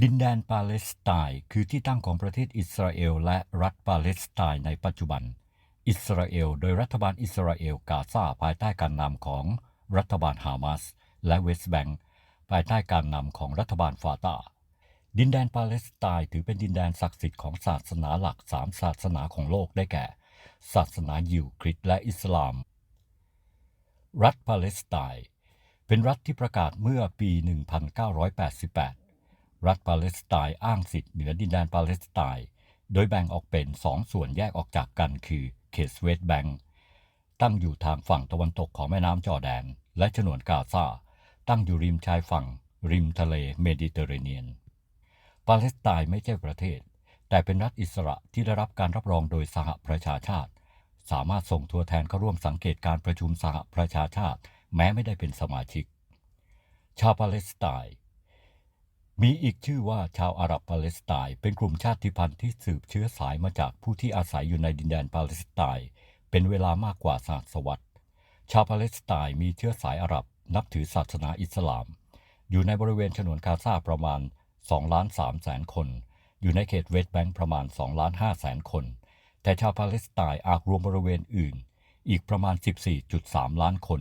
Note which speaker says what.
Speaker 1: ดินแดนปาเลสไตน์คือที่ตั้งของประเทศอิสราเอลและรัฐปาเลสไตน์ในปัจจุบัน อิสราเอล โดยรัฐบาลอิสราเอลกาซาภายใต้การนำของรัฐบาลฮามาสและเวสต์แบงก์ภายใต้การนำของรัฐบาลฟาตาดินแดนปาเลสไตน์ถือเป็นดินแดนศักดิ์สิทธิ์ของศาสนาหลักสามศาสนาของโลกได้แก่ ศาสนายิวคริสต์และอิสลาม รัฐปาเลสไตน์เป็นรัฐที่ประกาศเมื่อปี 1988 รัฐปาเลสไตน์อ้างสิทธิ์เหนือดินแดนปาเลสไตน์โดยแบ่งออกเป็นสองส่วนแยกออกจากกันคือเขตเวสต์แบงก์ตั้งอยู่ทางฝั่งตะวันตกของแม่น้ำจอแดน และฉนวนกาซาตั้งอยู่ริมชายฝั่ง ริมทะเลเมดิเตอร์เรเนียน ปาเลสไตน์ไม่ใช่ประเทศ แต่เป็นรัฐอิสระที่ได้รับการรับรองโดยสหประชาชาติ สามารถส่งตัวแทนเข้าร่วมสังเกตการประชุมสหประชาชาติ แม้ไม่ได้เป็นสมาชิก ชาวปาเลสไตน์ มีอีกชื่อว่าชาวอาหรับปาเลสไตน์เป็นกลุ่มชาติพันธุ์ที่สืบเชื้อสายมาจากผู้ที่อาศัยอยู่ในดินแดนปาเลสไตน์เป็นเวลามากกว่าศาสวรรษ ชาวปาเลสไตน์มีเชื้อสายอาหรับนับถือศาสนาอิสลาม อยู่ในบริเวณฉนวนกาซาประมาณ2ล้าน3แสนคน อยู่ในเขตเวสต์แบงก์ประมาณ2ล้าน5แสนคน แต่ชาวปาเลสไตน์อาจรวมบริเวณอื่น อีกประมาณ 14.3 ล้านคน